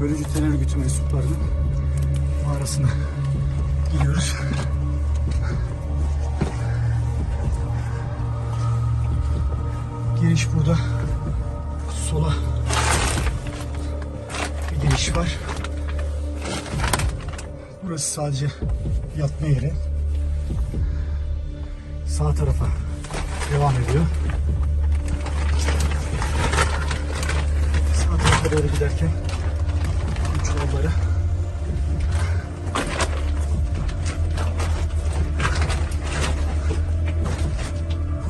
bölücü terör örgütü mensuplarının mağarasına giriyoruz. Giriş burada. Sola bir giriş var. Burası sadece yatma yeri. Sağ tarafa devam ediyor. Sağ tarafa doğru giderken yolları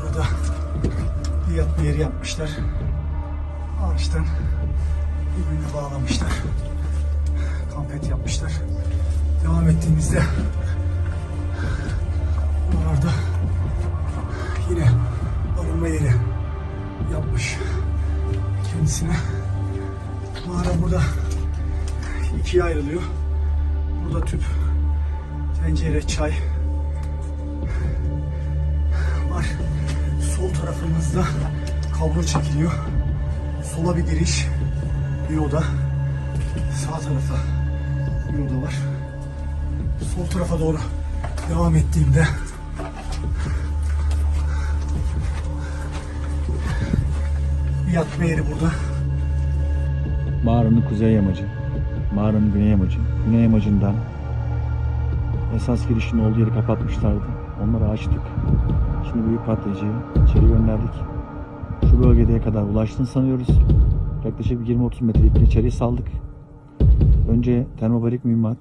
Burada bir yatma yeri yapmışlar. Ağaçtan birbirine bağlamışlar. Kampet yapmışlar. Devam ettiğimizde buralarda yine barınma yeri yapmış kendisine. Mağara burada ikiye ayrılıyor. Burada tüp, tencere, çay var. Sol tarafımızda kablo çekiliyor. Sola bir giriş, bir oda. Sağ tarafa bir oda var. Sol tarafa doğru devam ettiğimde bir yatma yeri burada. Mağaranın kuzey yamacı, mağaranın güney yamacı. Güney yamacından esas girişin olduğu yeri kapatmışlardı. Onları açtık. Şimdi büyük patlayıcıyı içeri gönderdik. Şu bölgeye kadar ulaştığını sanıyoruz. Yaklaşık 20-30 metre iple içeriye saldık. Önce termobarik mühimmat.